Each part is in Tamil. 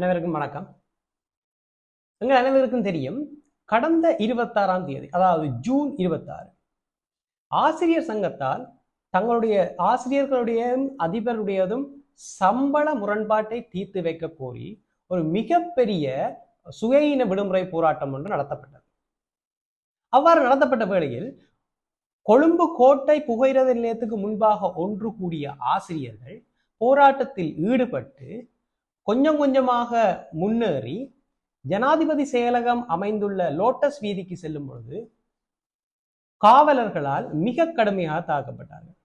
அனைவருக்கும் வணக்கம். எங்கள் அனைவருக்கும் தெரியும் கடந்த இருபத்தாறாம் தேதி அதாவது ஜூன் இருபத்தாறு ஆசிரியர் சங்கத்தால் தங்களுடைய ஆசிரியர்களுடைய அதிபருடையதும் சம்பள முரண்பாட்டை தீர்த்து வைக்க கோரி ஒரு மிகப்பெரிய சுயயின விடுமுறை போராட்டம் ஒன்று நடத்தப்பட்டது. அவ்வாறு நடத்தப்பட்ட வேளையில் கொழும்பு கோட்டை புகையிரத நிலையத்துக்கு முன்பாக ஒன்று கூடிய ஆசிரியர்கள் போராட்டத்தில் ஈடுபட்டு கொஞ்சம் கொஞ்சமாக முன்னேறி ஜனாதிபதி செயலகம் அமைந்துள்ள லோட்டஸ் வீதிக்கு செல்லும் பொழுது காவலர்களால் மிக கடுமையாக தாக்கப்பட்டார்கள்.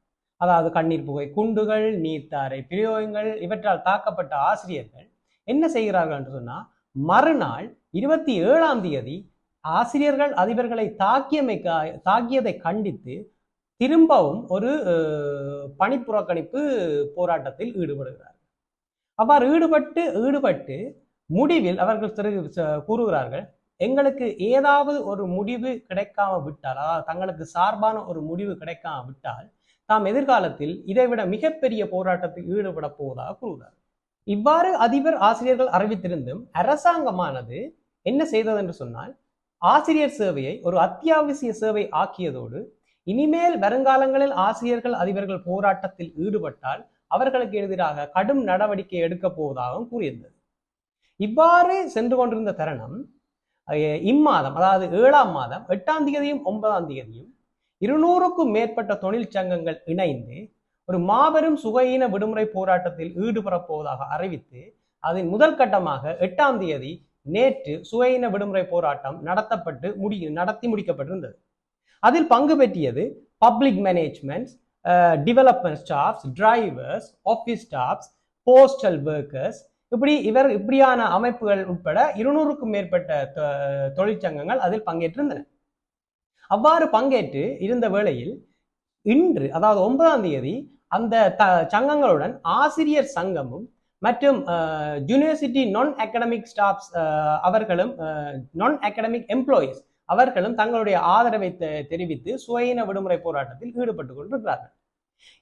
அதாவது கண்ணீர் புகை குண்டுகள் நீர்த்தாரை பிரயோகங்கள் இவற்றால் தாக்கப்பட்ட ஆசிரியர்கள் என்ன செய்கிறார்கள் என்று சொன்னா மறுநாள் இருபத்தி ஏழாம் தேதி ஆசிரியர்கள் அதிபர்களை தாக்கியமைக்க தாக்கியதை கண்டித்து திரும்பவும் ஒரு அஹ், பணிப்புறக்கணிப்பு போராட்டத்தில் ஈடுபடுகிறார்கள். அவ்வாறு ஈடுபட்டு ஈடுபட்டு முடிவில் அவர்கள் திரு கூறுகிறார்கள் எங்களுக்கு ஏதாவது ஒரு முடிவு கிடைக்காம விட்டால் அதாவது தங்களுக்கு சார்பான ஒரு முடிவு கிடைக்காம விட்டால் தாம் எதிர்காலத்தில் இதைவிட மிகப்பெரிய போராட்டத்தில் ஈடுபட போவதாக கூறுகிறார் இவ்வாறு அதிபர் ஆசிரியர்கள் அறிவித்திருந்தும் அரசாங்கமானது என்ன செய்தது என்று சொன்னால் ஆசிரியர் சேவையை ஒரு அத்தியாவசிய சேவை ஆக்கியதோடு இனிமேல் வருங்காலங்களில் ஆசிரியர்கள் அதிபர்கள் போராட்டத்தில் ஈடுபட்டால் அவர்களுக்கு எதிராக கடும் நடவடிக்கை எடுக்கப் போவதாகவும் கூறியிருந்தது. இவ்வாறு சென்று கொண்டிருந்த தருணம் இம்மாதம் அதாவது ஏழாம் மாதம் எட்டாம் தேதியும் ஒன்பதாம் தேதியும் இருநூறுக்கும் மேற்பட்ட தொழிற்சங்கங்கள் இணைந்து ஒரு மாபெரும் சுகையின விடுமுறை போராட்டத்தில் ஈடுபடப் போவதாக அறிவித்து அதன் முதல் கட்டமாக எட்டாம் தேதி நேற்று சுகையின விடுமுறை போராட்டம் நடத்தப்பட்டு முடி நடத்தி முடிக்கப்பட்டிருந்தது. அதில் பங்கு பெற்றியது public management development staffs drivers office staffs postal workers இப்படி இவர் இப்படியான அமைப்புகள் உட்பட இருநூறுக்கும் மேற்பட்ட தொழிற்சங்கங்கள் அதில் பங்கேற்றிருந்தன. அவ்வாறு பங்கேற்று இருந்த வேளையில் இன்று அதாவது ஒன்பதாம் தேதி அந்த த சங்கங்களுடன் ஆசிரியர் சங்கமும் மற்றும் யூனிவர்சிட்டி நான் அகடமிக் ஸ்டாஃப்ஸ் அவர்களும் நான் அகடமிக் எம்ப்ளாயீஸ் அவர்களும் தங்களுடைய ஆதரவை தெ- தெரிவித்து சுயின விடுமுறை போராட்டத்தில் ஈடுபட்டு கொண்டிருக்கிறார்கள்.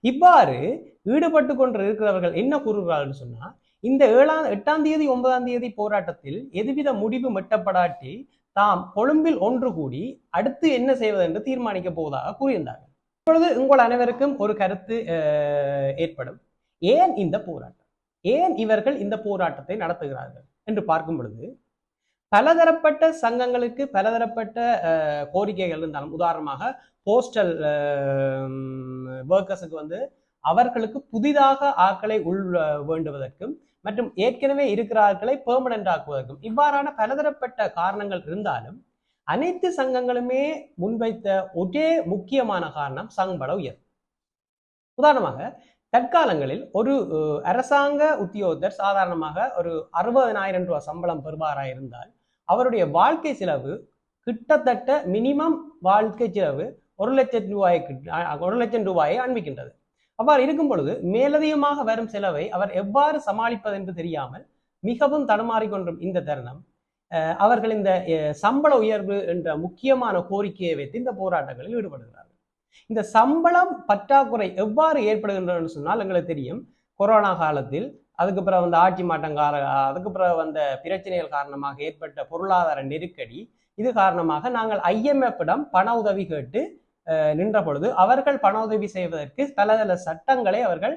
இவ்வாறு ஈடுபட்டு கொண்டு இருக்கிறவர்கள் என்ன கூறுகிறார்கள் சொன்னா இந்த ஏழாம் எட்டாம் தேதி ஒன்பதாம் தேதி போராட்டத்தில் எதுவித முடிவு மெட்டப்படாட்டி தாம் கொழும்பில் ஒன்று கூடி அடுத்து என்ன செய்வது என்று தீர்மானிக்க போவதாக கூறியிருந்தார்கள். இப்பொழுது உங்கள் அனைவருக்கும் ஒரு கருத்து அஹ், ஏற்படும். ஏன் இந்த போராட்டம்? ஏன் இவர்கள் இந்த போராட்டத்தை நடத்துகிறார்கள்? என்று பார்க்கும் பொழுது பலதரப்பட்ட சங்கங்களுக்கு பலதரப்பட்ட அஹ், கோரிக்கைகள் இருந்தாலும் உதாரணமாக போஸ்டல் ஒர்க்கர்ஸுக்கு வந்து அவர்களுக்கு புதிதாக ஆட்களை உள் வேண்டுவதற்கும் மற்றும் ஏற்கனவே இருக்கிற ஆட்களை பெர்மனன்ட் ஆக்குவதற்கும் இவ்வாறான பலதரப்பட்ட காரணங்கள் இருந்தாலும் அனைத்து சங்கங்களுமே முன்வைத்த ஒரே முக்கியமான காரணம் சம்பள உயர். உதாரணமாக தற்காலங்களில் ஒரு அரசாங்க உத்தியோகத்தர் சாதாரணமாக ஒரு அறுபதனாயிரம் ரூபாய் சம்பளம் பெறுவாராக இருந்தால் அவருடைய வாழ்க்கை செலவு கிட்டத்தட்ட மினிமம் வாழ்க்கை செலவு ஒரு லட்சம் ரூபாய்க்கு ஒரு லட்சம் ரூபாயை அன்பிக்கின்றது அவ்வாறு இருக்கும் பொழுது மேலதிகமாக வரும் செலவை அவர் எவ்வாறு சமாளிப்பது என்று தெரியாமல் மிகவும் தடுமாறிக்கொண்டும் இந்த தருணம். அஹ், அவர்கள் இந்த அஹ், சம்பள உயர்வு என்ற முக்கியமான கோரிக்கையை வைத்து இந்த போராட்டங்களில் ஈடுபடுகிறார்கள். இந்த சம்பளம் பற்றாக்குறை எவ்வாறு ஏற்படுகின்றன சொன்னால் எங்களுக்கு தெரியும். கொரோனா காலத்தில் அதுக்கு பிறகு வந்த ஆட்சி மாற்றம் கால அதுக்கு பிறகு வந்த பிரச்சனைகள் காரணமாக ஏற்பட்ட பொருளாதார நெருக்கடி இது காரணமாக நாங்கள் ஐஎம்எஃப்பிடம் பண உதவி கேட்டு அஹ், நின்ற பொழுது அவர்கள் பண உதவி செய்வதற்கு பல பல சட்டங்களை அவர்கள்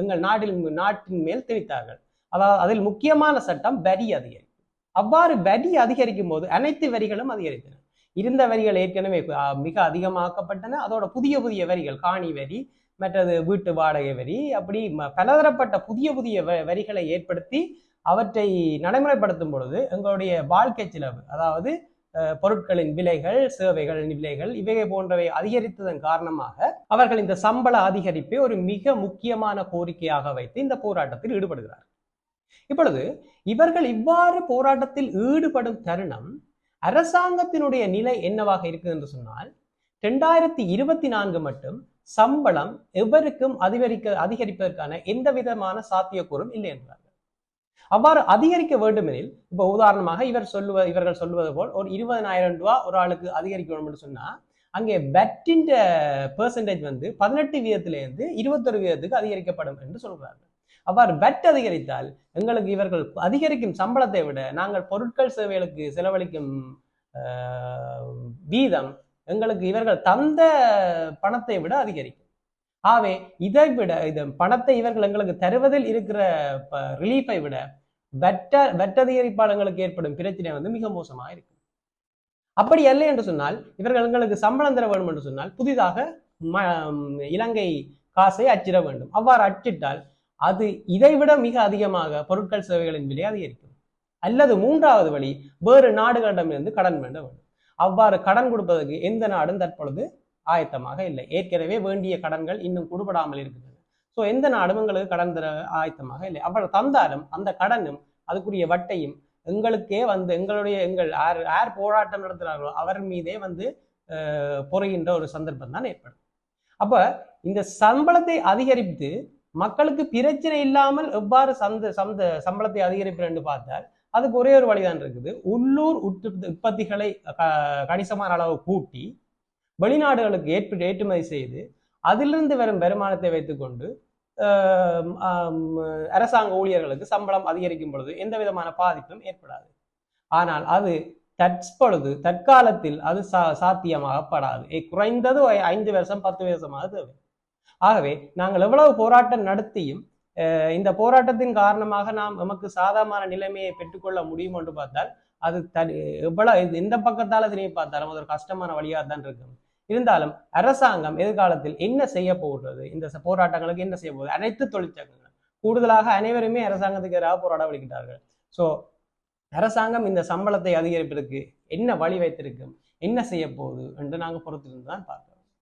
எங்கள் நாட்டில் நாட்டின் மேல் திணித்தார்கள் அதாவது அதில் முக்கியமான சட்டம் வரி அதிகரிப்பு. அவ்வாறு வரி அதிகரிக்கும் போது அனைத்து வரிகளும் அதிகரித்தன. இருந்த வரிகள் ஏற்கனவே மிக அதிகமாக்கப்பட்டன. அதோட புதிய புதிய வரிகள் காணி வரி மற்றது வீட்டு வாடகை வரி அப்படி பலதரப்பட்ட புதிய புதிய வ- வரிகளை ஏற்படுத்தி அவற்றை நடைமுறைப்படுத்தும் பொழுது எங்களுடைய வாழ்க்கை செலவு அதாவது பொருட்களின் விலைகள் சேவைகளின் விலைகள் இவை போன்றவை அதிகரித்ததன் காரணமாக அவர்கள் இந்த சம்பள அதிகரிப்பை ஒரு மிக முக்கியமான கோரிக்கையாக வைத்து இந்த போராட்டத்தில் ஈடுபடுகிறார். இப்பொழுது இவர்கள் இவ்வாறு போராட்டத்தில் ஈடுபடும் தருணம் அரசாங்கத்தினுடைய நிலை என்னவாக இருக்குது என்று சொன்னால் ரெண்டாயிரத்தி இருபத்தி நான்கு மட்டும் சம்பளம் எவருக்கும் அதிகரிக்க அதிகரிப்பதற்கான எந்த விதமான சாத்தியக்கூறும் இல்லை என்றார்கள் அவ்வாறு அதிகரிக்க வேண்டுமெனில் இப்போ உதாரணமாக இவர் சொல்லுவ இவர்கள் சொல்லுவது போல் ஒரு இருபதனாயிரம் ரூபாய் ஒரு ஆளுக்கு அதிகரிக்கணும் என்று சொன்னா அங்கே பெட்டின் பெர்சன்டேஜ் வந்து பதினெட்டு வீதத்திலிருந்து இருபத்தொரு வீதத்துக்கு அதிகரிக்கப்படும் என்று சொல்கிறார்கள் அவ்வாறு பெட் அதிகரித்தால் எங்களுக்கு இவர்கள் அதிகரிக்கும் சம்பளத்தை விட நாங்கள் பொருட்கள் சேவைகளுக்கு செலவழிக்கும் ஆஹ், வீதம் எங்களுக்கு இவர்கள் தந்த பணத்தை விட அதிகரிக்கும். ஆகவே இதை விட இது பணத்தை இவர்கள் எங்களுக்கு தருவதில் இருக்கிற ரிலீஃபை விட வெட்ட வெட்டதிகரிப்பாளங்களுக்கு ஏற்படும் பிரச்சனை வந்து மிக மோசமாக இருக்கும். அப்படி அல்ல என்று சொன்னால் இவர்கள் எங்களுக்கு சம்பளம் தர வேண்டும் என்று சொன்னால் புதிதாக இலங்கை காசை அச்சிட வேண்டும். அவ்வாறு அச்சிட்டால் அது இதைவிட மிக அதிகமாக பொருட்கள் சேவைகளின் விலை அதிகரிக்கும். அல்லது மூன்றாவது வழி வேறு நாடுகளிடமிருந்து கடன் வேண்ட வேண்டும். அவ்வாறு கடன் கொடுப்பதற்கு எந்த நாடும் தற்பொழுது ஆயத்தமாக இல்லை. ஏற்கனவே வேண்டிய கடன்கள் இன்னும் கொடுபடாமல் இருக்கிறது ஸோ எந்த நாடும் எங்களுக்கு கடன் தர ஆயத்தமாக இல்லை. அவ்வளவு தந்தாலும் அந்த கடனும் அதுக்குரிய வட்டையும் எங்களுக்கே வந்து எங்களுடைய எங்கள் யார் யார் போராட்டம் நடத்துகிறார்களோ அவர் மீதே வந்து அஹ், பொறுகின்ற ஒரு சந்தர்ப்பம் தான் ஏற்படும். அப்ப இந்த சம்பளத்தை அதிகரித்து மக்களுக்கு பிரச்சனை இல்லாமல் எவ்வாறு சந்த சந்த சம்பளத்தை அதிகரிப்பு என்று பார்த்தால் அதுக்கு ஒரே ஒரு வழிதான் இருக்குது. உள்ளூர் உற்பத்தி உற்பத்திகளை க- கணிசமான அளவு கூட்டி வெளிநாடுகளுக்கு ஏற்ப ஏற்றுமதி செய்து அதிலிருந்து வரும் வருமானத்தை வைத்துக்கொண்டு அரசாங்க ஊழியர்களுக்கு சம்பளம் அதிகரிக்கும் பொழுது எந்த விதமான பாதிப்பும் ஏற்படாது. ஆனால் அது தற்பொழுது தற்காலத்தில் அது சா சாத்தியமாகப்படாது. குறைந்தது ஐந்து வருஷம் பத்து வருஷமாக தேவை. ஆகவே நாங்கள் எவ்வளவு போராட்டம் நடத்தியும் இந்த போராட்டத்தின் காரணமாக நாம் நமக்கு சாதகமான நிலைமையை பெற்றுக்கொள்ள முடியும் என்று பார்த்தால் அது தனி எவ்வளவு எந்த பக்கத்தால திரும்பி பார்த்தாலும் அது ஒரு கஷ்டமான வழியாக தான் இருக்கும். இருந்தாலும் அரசாங்கம் எதிர்காலத்தில் என்ன செய்ய போகிறது? இந்த போராட்டங்களுக்கு என்ன செய்ய போகுது? அனைத்து தொழிற்சங்கங்கள் கூடுதலாக அனைவருமே அரசாங்கத்துக்கு எதிராக போராட வலிக்கிட்டார்கள் ஸோ அரசாங்கம் இந்த சம்பளத்தை அதிகரிப்பதற்கு என்ன வழி வைத்திருக்கும்? என்ன செய்ய போகுது? என்று நாங்கள் பொறுத்திருந்து தான் பார்க்கிறோம்.